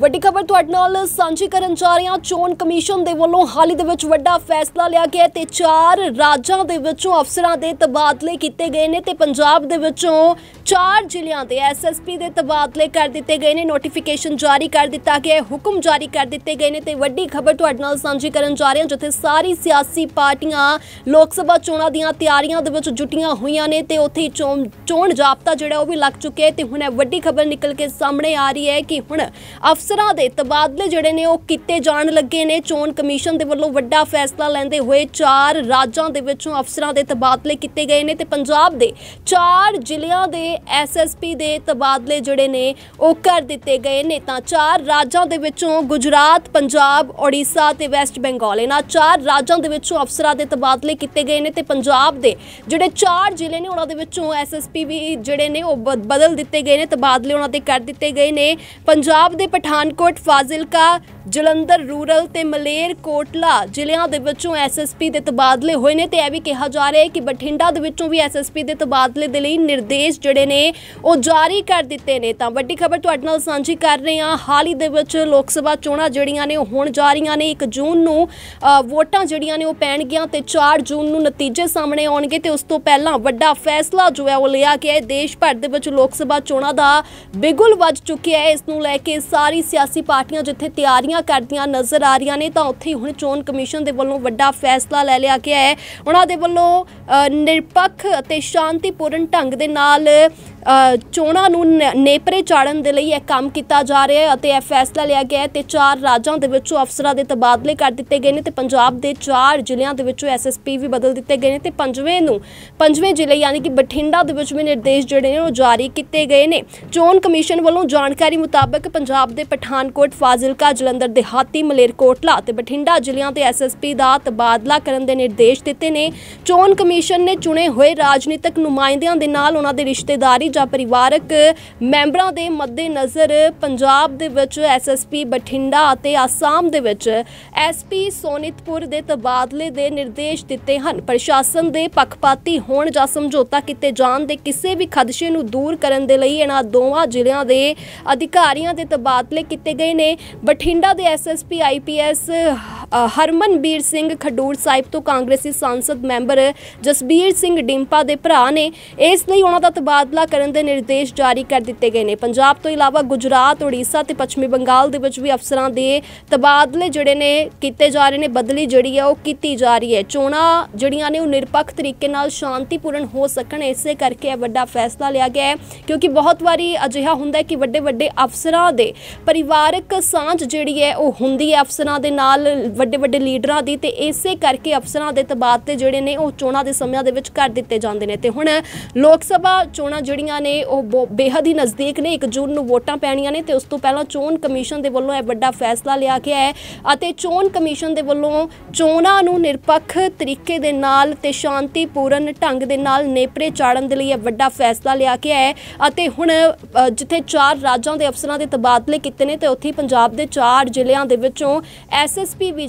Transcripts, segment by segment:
ਵੱਡੀ ਖਬਰ ਤੁਹਾਡੇ ਨਾਲ ਸਾਂਝੀ ਕਰਨ ਜਾ ਰਹੇ ਹਾਂ। ਚੋਣ ਕਮਿਸ਼ਨ ਦੇ ਵੱਲੋਂ ਹਾਲ ਹੀ ਦੇ ਵਿੱਚ ਵੱਡਾ ਫੈਸਲਾ ਲਿਆ ਗਿਆ ਹੈ ਤੇ ਚਾਰ ਰਾਜਾਂ ਦੇ ਵਿੱਚੋਂ ਅਫਸਰਾਂ ਦੇ ਤਬਾਦਲੇ ਕੀਤੇ ਗਏ ਨੇ ਤੇ ਪੰਜਾਬ ਦੇ ਵਿੱਚੋਂ ਚਾਰ ਜ਼ਿਲ੍ਹਿਆਂ ਦੇ ਐਸਐਸਪੀ ਦੇ ਤਬਾਦਲੇ ਕਰ ਦਿੱਤੇ ਗਏ ਨੇ। ਨੋਟੀਫਿਕੇਸ਼ਨ ਜਾਰੀ ਕਰ ਦਿੱਤਾ ਗਿਆ ਹੁਕਮ ਜਾਰੀ ਕਰ ਦਿੱਤੇ ਗਏ ਨੇ ਤੇ ਵੱਡੀ ਖਬਰ ਤੁਹਾਡੇ ਨਾਲ ਸਾਂਝੀ ਕਰਨ ਜਾ ਰਹੇ ਹਾਂ, ਜਿੱਥੇ ਸਾਰੀ ਸਿਆਸੀ ਪਾਰਟੀਆਂ ਲੋਕ ਸਭਾ ਚੋਣਾਂ ਦੀਆਂ ਤਿਆਰੀਆਂ ਦੇ ਵਿੱਚ ਜੁਟੀਆਂ ਹੋਈਆਂ ਨੇ ਤੇ ਉੱਥੇ ਹੀ ਚੋਣ ਚੋਣ ਜਾਬਤਾ ਜਿਹੜਾ ਉਹ ਵੀ ਲੱਗ ਚੁੱਕਿਆ ਹੈ ਤੇ ਹੁਣ ਵੱਡੀ ਖਬਰ ਨਿਕਲ ਕੇ ਸਾਹਮਣੇ ਆ ਰਹੀ ਹੈ ਕਿ ਹੁਣ ਅਫਸਰਾਂ ਅਫਸਰਾਂ ਦੇ ਤਬਾਦਲੇ ਜਿਹੜੇ ਨੇ ਉਹ ਕੀਤੇ ਜਾਣ ਲੱਗੇ ਨੇ। ਚੋਣ ਕਮਿਸ਼ਨ ਦੇ ਵੱਲੋਂ ਵੱਡਾ ਫੈਸਲਾ ਲੈਂਦੇ ਹੋਏ ਚਾਰ ਰਾਜਾਂ ਦੇ ਵਿੱਚੋਂ ਅਫਸਰਾਂ ਦੇ ਤਬਾਦਲੇ ਕੀਤੇ ਗਏ ਨੇ ਤੇ ਪੰਜਾਬ ਦੇ ਚਾਰ ਜ਼ਿਲ੍ਹਿਆਂ ਦੇ ਐਸਐਸਪੀ ਦੇ ਤਬਾਦਲੇ ਜਿਹੜੇ ਨੇ ਉਹ ਕਰ ਦਿੱਤੇ ਗਏ ਨੇ। ਤਾਂ ਚਾਰ ਰਾਜਾਂ ਦੇ ਵਿੱਚੋਂ ਗੁਜਰਾਤ, ਪੰਜਾਬ ਓਡੀਸ਼ਾ ਤੇ ਵੈਸਟ ਬੰਗਾਲ ਇਹਨਾਂ ਚਾਰ ਰਾਜਾਂ ਦੇ ਵਿੱਚੋਂ ਅਫਸਰਾਂ ਦੇ ਤਬਾਦਲੇ ਕੀਤੇ ਗਏ ਨੇ ਤੇ ਪੰਜਾਬ ਦੇ ਜਿਹੜੇ ਚਾਰ ਜ਼ਿਲ੍ਹੇ ਨੇ ਉਹਨਾਂ ਦੇ ਵਿੱਚੋਂ ਐਸਐਸਪੀ ਵੀ ਜਿਹੜੇ ਨੇ ਉਹ ਬ- ਬਦਲ ਦਿੱਤੇ ਗਏ ਨੇ, ਤਬਾਦਲੇ ਉਹਨਾਂ ਦੇ ਕਰ ਦਿੱਤੇ ਗਏ ਨੇ। ਪੰਜਾਬ ਦੇ ਪਠਾਨ ਪਠਾਨਕੋਟ ਫਾਜ਼ਿਲਕਾ, ਜਲੰਧਰ, ਰੂਰਲ ਤੇ ਮਲੇਰ, ਕੋਟਲਾ ਜ਼ਿਲ੍ਹਿਆਂ ਦੇ ਵਿੱਚੋਂ ਐਸਐਸਪੀ ਦੇ ਤਬਾਦਲੇ ਹੋਏ ਨੇ ਤੇ ਇਹ ਵੀ ਕਿਹਾ ਜਾ ਰਿਹਾ ਹੈ ਕਿ ਬਠਿੰਡਾ ਦੇ ਵਿੱਚੋਂ ਵੀ ਐਸਐਸਪੀ ਦੇ ਤਬਾਦਲੇ ਦੇ ਲਈ ਨਿਰਦੇਸ਼ ਜਿਹੜੇ ਨੇ ਉਹ ਜਾਰੀ ਕਰ ਦਿੱਤੇ ਨੇ। ਤਾਂ ਵੱਡੀ ਖਬਰ ਤੁਹਾਡੇ ਨਾਲ ਸਾਂਝੀ ਕਰ ਰਹੇ ਹਾਂ। ਹਾਲ ਹੀ ਦੇ ਵਿੱਚ ਲੋਕ ਸਭਾ ਚੋਣਾਂ ਜਿਹੜੀਆਂ ਨੇ ਉਹ ਹੋਣ ਜਾ ਰਹੀਆਂ ਨੇ। 1 ਜੂਨ ਨੂੰ ਵੋਟਾਂ ਜਿਹੜੀਆਂ ਨੇ ਉਹ ਪੈਣਗੀਆਂ ਤੇ 4 ਜੂਨ ਨੂੰ ਨਤੀਜੇ ਸਾਹਮਣੇ ਆਉਣਗੇ ਤੇ ਉਸ ਤੋਂ ਪਹਿਲਾਂ ਵੱਡਾ ਫੈਸਲਾ ਜੋ ਹੈ ਉਹ ਲਿਆ ਗਿਆ ਹੈ। ਦੇਸ਼ ਭਰ ਦੇ ਵਿੱਚ ਲੋਕ ਸਭਾ ਚੋਣਾਂ ਦਾ ਬਿਗੁਲ ਵੱਜ ਚੁੱਕਿਆ ਹੈ। ਇਸ ਨੂੰ ਲੈ ਕੇ ਸਾਰੀ ਸਿਆਸੀ ਪਾਰਟੀਆਂ ਜਿੱਥੇ ਤਿਆਰੀਆਂ ਕਰਦੀਆਂ ਨਜ਼ਰ ਆ ਰਹੀਆਂ ਨੇ ਤਾਂ ਉੱਥੇ ਹੀ ਹੁਣ ਚੋਣ ਕਮਿਸ਼ਨ ਦੇ ਵੱਲੋਂ ਵੱਡਾ ਫੈਸਲਾ ਲੈ ਲਿਆ ਗਿਆ ਹੈ। ਉਹਨਾਂ ਦੇ ਵੱਲੋਂ ਅ, ਨਿਰਪੱਖ ਅਤੇ ਸ਼ਾਂਤੀਪੂਰਨ ਢੰਗ ਦੇ ਨਾਲ ਚੋਣਾਂ ਨੂੰ ਨੇਪਰੇ ਚਾੜਨ ਦੇ ਲਈ ਇਹ ਕੰਮ ਕੀਤਾ ਜਾ ਰਿਹਾ ਹੈ ਅਤੇ ਇਹ ਫੈਸਲਾ ਲਿਆ ਗਿਆ ਹੈ ਤੇ ਚਾਰ ਰਾਜਾਂ ਦੇ ਵਿੱਚੋਂ ਅਫਸਰਾਂ ਦੇ ਤਬਾਦਲੇ ਕਰ ਦਿੱਤੇ ਗਏ ਨੇ ਤੇ ਪੰਜਾਬ ਦੇ ਚਾਰ ਜ਼ਿਲ੍ਹਿਆਂ ਦੇ ਵਿੱਚੋਂ ਐਸਐਸਪੀ ਵੀ ਬਦਲ ਦਿੱਤੇ ਗਏ ਨੇ ਤੇ ਪੰਜਵੇਂ ਨੂੰ, ਪੰਜਵੇਂ ਜ਼ਿਲ੍ਹੇ ਯਾਨੀ ਕਿ ਬਠਿੰਡਾ ਦੇ ਵਿੱਚ ਵੀ ਨਿਰਦੇਸ਼ ਜਿਹੜੇ ਨੇ ਉਹ ਜਾਰੀ ਕੀਤੇ ਗਏ ਨੇ। ਚੋਣ ਕਮਿਸ਼ਨ ਵੱਲੋਂ ਜਾਣਕਾਰੀ ਮੁਤਾਬਕ ਪੰਜਾਬ ਦੇ ਪਠਾਨਕੋਟ, ਫਾਜ਼ਿਲਕਾ, ਜਲੰਧਰ, ਦਿਹਾਤੀ, ਮਲੇਰਕੋਟਲਾ ਤੇ ਬਠਿੰਡਾ ਜ਼ਿਲ੍ਹਿਆਂ ਦੇ ਐਸਐਸਪੀ ਦਾ ਤਬਾਦਲਾ ਕਰਨ ਦੇ ਨਿਰਦੇਸ਼ ਦਿੱਤੇ ਨੇ। ਚੋਣ ਕਮਿਸ਼ਨ ਨੇ ਚੁਣੇ ਹੋਏ ਰਾਜਨੀਤਿਕ ਨੁਮਾਇੰਦਿਆਂ ਦੇ ਨਾਲ ਉਹਨਾਂ ਦੇ ਰਿਸ਼ਤੇਦਾਰੀ ਜਾਂ ਪਰਿਵਾਰਕ ਮੈਂਬਰਾਂ ਦੇ ਮੱਦੇਨਜ਼ਰ ਪੰਜਾਬ ਦੇ ਵਿੱਚ ਐਸਐਸਪੀ ਬਠਿੰਡਾ ਅਤੇ ਆਸਾਮ ਦੇ ਵਿੱਚ ਐਸਪੀ ਸੋਨਿਤਪੁਰ ਦੇ ਤਬਾਦਲੇ ਦੇ ਨਿਰਦੇਸ਼ ਦਿੱਤੇ ਹਨ। ਪ੍ਰਸ਼ਾਸਨ ਦੇ ਪੱਖਪਾਤੀ ਹੋਣ ਜਾਂ ਸਮਝੌਤਾ ਕੀਤੇ ਜਾਣ ਦੇ ਕਿਸੇ ਵੀ ਖਦਸ਼ੇ ਨੂੰ ਦੂਰ ਕਰਨ ਦੇ ਲਈ ਇਹਨਾਂ ਦੋਵਾਂ ਜ਼ਿਲ੍ਹਿਆਂ ਦੇ ਅਧਿਕਾਰੀਆਂ ਦੇ ਤਬਾਦਲੇ ਕੀਤੇ ਗਏ ਨੇ। ਬਠਿੰਡਾ ਦੇ ਐਸਐਸਪੀ ਆਈਪੀਐਸ ਹਰਮਨਬੀਰ ਸਿੰਘ ਖਡੂਰ ਸਾਹਿਬ ਤੋਂ ਕਾਂਗਰਸੀ ਸੰਸਦ ਮੈਂਬਰ ਜਸਬੀਰ ਸਿੰਘ ਡਿੰਪਾ ਦੇ ਭਰਾ ਨੇ ਇਸ ਲਈ ਉਹਨਾਂ ਦਾ ਤਬਾਦਲਾ ਕਰਨ ਦੇ ਨਿਰਦੇਸ਼ ਜਾਰੀ ਕਰ ਦਿੱਤੇ ਗਏ ਨੇ। ਪੰਜਾਬ ਤੋਂ ਇਲਾਵਾ ਗੁਜਰਾਤ, ਉੜੀਸਾ ਤੇ ਪੱਛਮੀ ਬੰਗਾਲ ਦੇ ਵਿੱਚ ਵੀ ਅਫਸਰਾਂ ਦੇ ਤਬਾਦਲੇ ਜਿਹੜੇ ਨੇ ਕੀਤੇ ਜਾ ਰਹੇ ਨੇ, ਬਦਲੀ ਜਿਹੜੀ ਹੈ ਉਹ ਕੀਤੀ ਜਾ ਰਹੀ ਹੈ। ਚੋਣਾਂ ਜਿਹੜੀਆਂ ਨੇ ਉਹ ਨਿਰਪੱਖ ਤਰੀਕੇ ਨਾਲ ਸ਼ਾਂਤੀਪੂਰਨ ਹੋ ਸਕਣ, ਇਸੇ ਕਰਕੇ ਇਹ ਵੱਡਾ ਫੈਸਲਾ ਲਿਆ ਗਿਆ ਹੈ। ਕਿਉਂਕਿ ਬਹੁਤ ਵਾਰੀ ਅਜਿਹਾ ਹੁੰਦਾ ਹੈ ਕਿ ਵੱਡੇ ਵੱਡੇ ਅਫਸਰਾਂ ਦੇ ਪਰਿਵਾਰਕ ਸਾਂਝ ਜਿਹੜੀ ਹੈ ਉਹ ਹੁੰਦੀ ਹੈ, ਅਫਸਰਾਂ ਦੇ ਨਾਲ ਵੱਡੇ ਵੱਡੇ ਲੀਡਰਾਂ ਦੀ ਤੇ ਇਸੇ ਕਰਕੇ ਅਫਸਰਾਂ ਦੇ ਤਬਾਦਲੇ ਜਿਹੜੇ ਨੇ ਉਹ ਚੋਣਾਂ ਦੇ ਸਮਿਆਂ ਦੇ ਵਿੱਚ ਕਰ ਦਿੱਤੇ ਜਾਂਦੇ ਨੇ। ਤੇ ਹੁਣ ਲੋਕ ਸਭਾ ਚੋਣਾਂ ਜਿਹੜੀਆਂ ਨੇ, ਉਹ ਬਹੁ- ਬੇਹੱਦ ਹੀ ਨਜ਼ਦੀਕ ਨੇ। 1 ਜੂਨ ਨੂੰ ਵੋਟਾਂ ਪੈਣੀਆਂ ਨੇ ਤੇ ਉਸ ਤੋਂ ਪਹਿਲਾਂ ਚੋਣ ਕਮਿਸ਼ਨ ਦੇ ਵੱਲੋਂ ਇਹ ਵੱਡਾ ਫੈਸਲਾ ਲਿਆ ਗਿਆ ਹੈ ਅਤੇ ਚੋਣ ਕਮਿਸ਼ਨ ਦੇ ਵੱਲੋਂ ਚੋਣਾਂ ਨੂੰ ਨਿਰਪੱਖ ਤਰੀਕੇ ਦੇ ਨਾਲ ਤੇ ਸ਼ਾਂਤੀਪੂਰਨ ਢੰਗ ਦੇ ਨਾਲ ਨੇਪਰੇ ਚਾੜਨ ਦੇ ਲਈ ਇਹ ਵੱਡਾ ਫੈਸਲਾ ਲਿਆ ਗਿਆ ਹੈ ਅਤੇ ਹੁਣ ਜਿੱਥੇ ਚਾਰ ਰਾਜਾਂ ਦੇ ਅਫਸਰਾਂ ਦੇ ਤਬਾਦਲੇ ਕੀਤੇ ਨੇ ਤੇ ਉੱਥੇ ਪੰਜਾਬ ਦੇ ਚਾਰ ਜ਼ਿਲ੍ਹਿਆਂ ਦੇ ਵਿੱਚੋਂ ਐਸਐਸਪੀ ਵੀ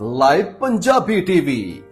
ਲਾਈਵ ਪੰਜਾਬੀ ਟੀਵੀ